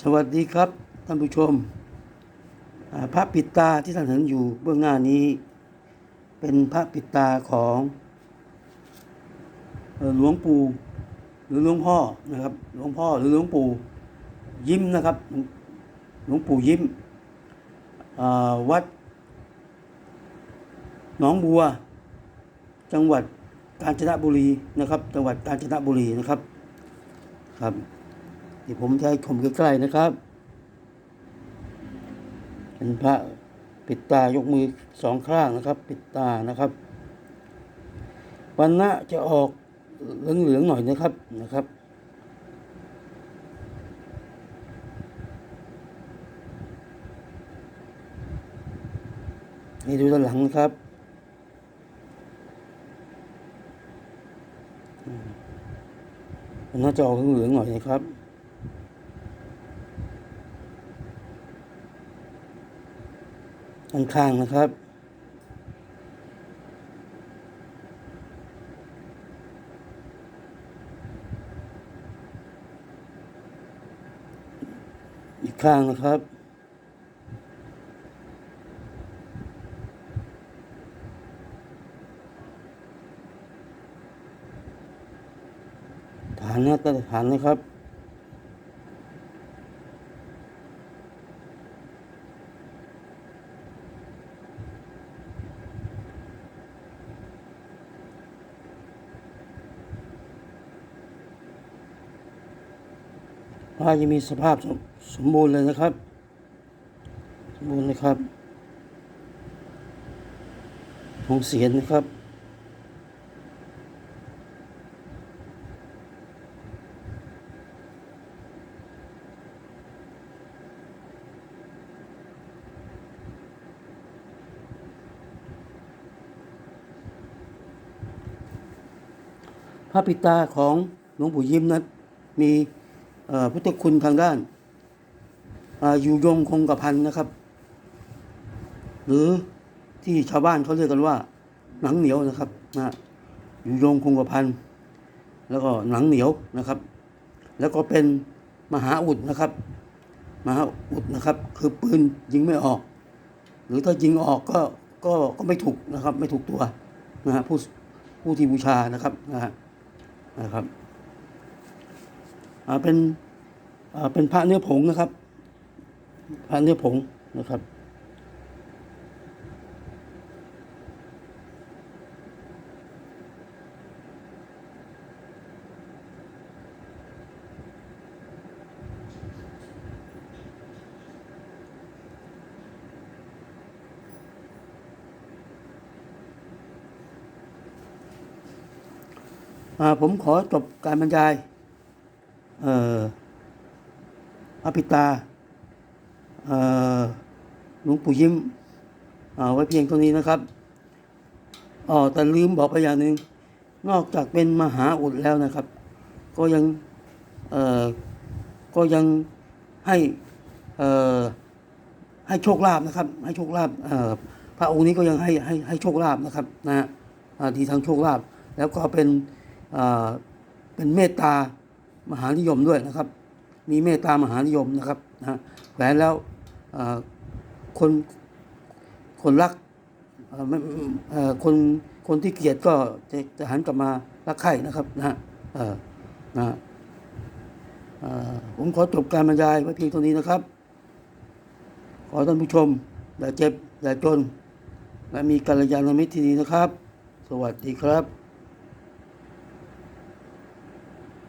สวัสดีครับท่านผู้ชมอ่าพระปิดตาที่ท่านเห็นอยู่เบื้องหน้านี้ เป็นพระปิดตาของหลวงปู่หรือหลวงพ่อนะครับ หลวงพ่อหรือหลวงปู่ยิ้มนะครับ หลวงปู่ยิ้มวัดหนองบัว จังหวัดกาญจนบุรีนะครับ จังหวัดกาญจนบุรีนะครับครับ เดี๋ยวผมจะให้ชมใกล้ๆนะครับเป็นพระปิดตายกมือสองข้างนะครับ ปิดตานะครับวันณะจะออกเหลืองๆหน่อยนะครับนะครับนี่ดูด้านหลังนะครับมวันน่าจะออกเหลืองๆหน่อยนะครับ ด้าน ข้างนะครับอีกข้างนะครับ ฐานนะฐานนะครับ ผ้าจะมีสภาพสมสมบูรณ์เลยนะครับ สมบูรณ์เลยครับของเสียนนะครับพระปิตาของหลวงปู่ยิ้มนั้นมี พุทธคุณทางด้านอาอยู่ยงคงกระพันนะครับ หรือที่ชาวบ้านเขาเรียกกันว่า หนังเหนียวนะครับนะอยู่ยงคงกระพันแล้วก็หนังเหนียวนะครับ แล้วก็เป็นมหาอุดนะครับ มหาอุดนะครับ คือปืนยิงไม่ออก หรือถ้ายิงออกก็ก็ก็ไม่ถูกนะครับ ไม่ถูกตัวนะฮะผู้ผู้ที่บูชานะครับนะฮะนะครับ เป็นเป็นพระเนื้อผงนะครับ พระเนื้อผงนะครับ ผมขอจบการบรรยาย เอ่อพระปิตาเอ่อหลวงปู่ยิ้มอ่าไว้เพียงเท่านี้นะครับอ๋อแต่ลืมบอกไปอย่างหนึ่งนอกจากเป็นมหาอุดแล้วนะครับ ก็ยังเอ่อก็ยังให้เอ่อให้โชคลาภนะครับ ให้โชคลาภเอ่อพระองค์นี้ก็ยังให้ให้ให้โชคลาภนะครับนะฮะดีทางโชคลาภแล้วก็เป็นอ่าเป็นเมตตา มหานิยมด้วยนะครับ มีเมตตามหานิยมนะครับนะแหวนแล้วคนคนรักคนคนที่เกลียดก็จะจะหันกลับมารักใคร่นะครับนะนะผมขอจบการบรรยายไว้เพียงเท่านี้นะครับ ขอท่านผู้ชมอย่าเจ็บอย่าจน และมีกัลยาณมิตรที่ดีนะครับ สวัสดีครับ